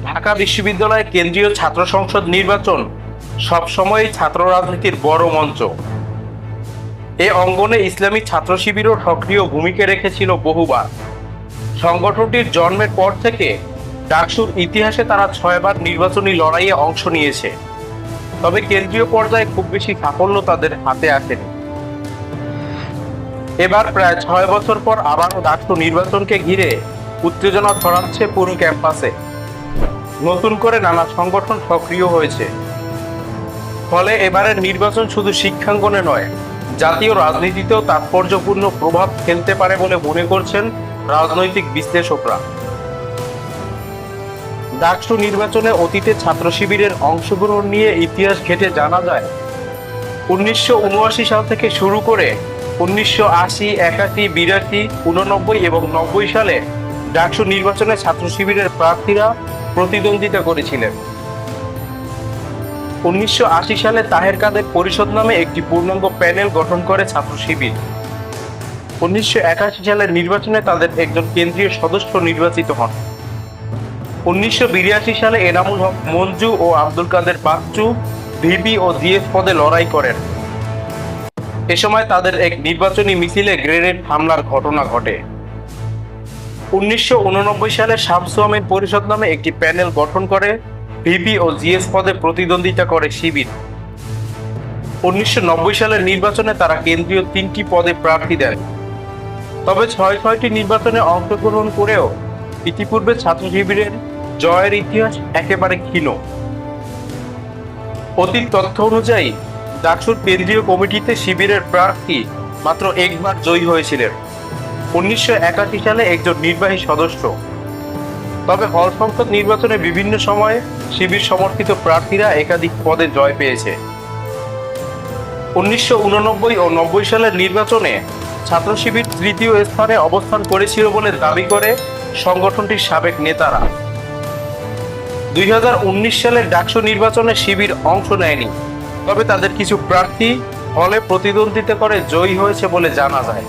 ঢাকা বিশ্ববিদ্যালয়ের কেন্দ্রীয় ছাত্র সংসদ নির্বাচন সবসময়ই ছাত্র রাজনীতির বড় মঞ্চ। এ অঙ্গনে ইসলামী ছাত্র শিবিরও সক্রিয় ভূমিকা রেখেছিল বহুবার। সংগঠনটির জন্মের পর থেকে ডাকসুর ইতিহাসে তারা ছয়বার নির্বাচনী লড়াইয়ে অংশ নিয়েছে। তবে কেন্দ্রীয় পর্যায়ে খুব বেশি সাফল্য তাদের হাতে আসেনি। এবার প্রায় ছয় বছর পর আবারও ডাকসু নির্বাচনকে ঘিরে উত্তেজনা ছড়াচ্ছে পুরো ক্যাম্পাসে। নতুন করে নানা সংগঠন সক্রিয় হয়েছে। ফলে এবারের নির্বাচন শুধু শিক্ষাঙ্গনে নয়, জাতীয় রাজনীতিতেও তাৎপর্যপূর্ণ প্রভাব ফেলতে পারে বলে মনে করছেন রাজনৈতিক বিশ্লেষকরা। ডাকসু নির্বাচনে অতীতে ছাত্র শিবিরের অংশগ্রহণ নিয়ে ইতিহাস ঘেটে জানা যায়, উনিশশো উনআশি সাল থেকে শুরু করে উনিশশো আশি, একাশি, বিরাশি, উননব্বই এবং নব্বই সালে ডাকসু নির্বাচনে ছাত্র শিবিরের প্রার্থীরা প্রতিদ্বন্দ্বিতা করেছিলেন। উনিশশো আশি সালে তাহের কাদের পরিষদ নামে একটি পূর্ণাঙ্গ প্যানেল গঠন করে ছাত্র শিবির। উনিশশো একাশি সালের নির্বাচনে তাদের একজন কেন্দ্রীয় সদস্য নির্বাচিত হন। উনিশশো বিরাশি সালে এনামুল হক মঞ্জু ও আব্দুল কাদের বাচ্চু, ভিপি ও জিএস পদে লড়াই করেন। এ সময় তাদের এক নির্বাচনী মিছিলে গ্রেনেড হামলার ঘটনা ঘটে। উনিশশো উননব্বই সালে শামসু আহমেদ পরিষদ নামে একটি প্যানেল গঠন করে। ভিপি ও জিএস পদে প্রতিদ্বন্দ্বিতা করে শিবির। উনিশশো নব্বই সালের নির্বাচনে তারা কেন্দ্রীয় তিনটি পদে প্রার্থী দেন। তবে ছয় ছয়টি নির্বাচনে অংশগ্রহণ করেও ইতিপূর্বে ছাত্র শিবিরের জয়ের ইতিহাস একেবারে ক্ষীণ। অতীত তথ্য অনুযায়ী, ডাকসুর কেন্দ্রীয় কমিটিতে শিবিরের প্রার্থী মাত্র একবার জয়ী হয়েছিলেন। উনিশশো একাশি সালে একজন নির্বাহী সদস্য। তবে হল সংসদ নির্বাচনে বিভিন্ন সময়ে শিবির সমর্থিত প্রার্থীরা একাধিক পদে জয় পেয়েছে। উনিশশো উননব্বই ও নব্বই সালের নির্বাচনে ছাত্র শিবির তৃতীয় স্থানে অবস্থান করেছিল বলে দাবি করে সংগঠনটির সাবেক নেতারা। দুই হাজার উনিশ সালের ডাকসু নির্বাচনে শিবির অংশ নেয়নি, তবে তাদের কিছু প্রার্থী হলে প্রতিদ্বন্দ্বিতা করে জয়ী হয়েছে বলে জানা যায়।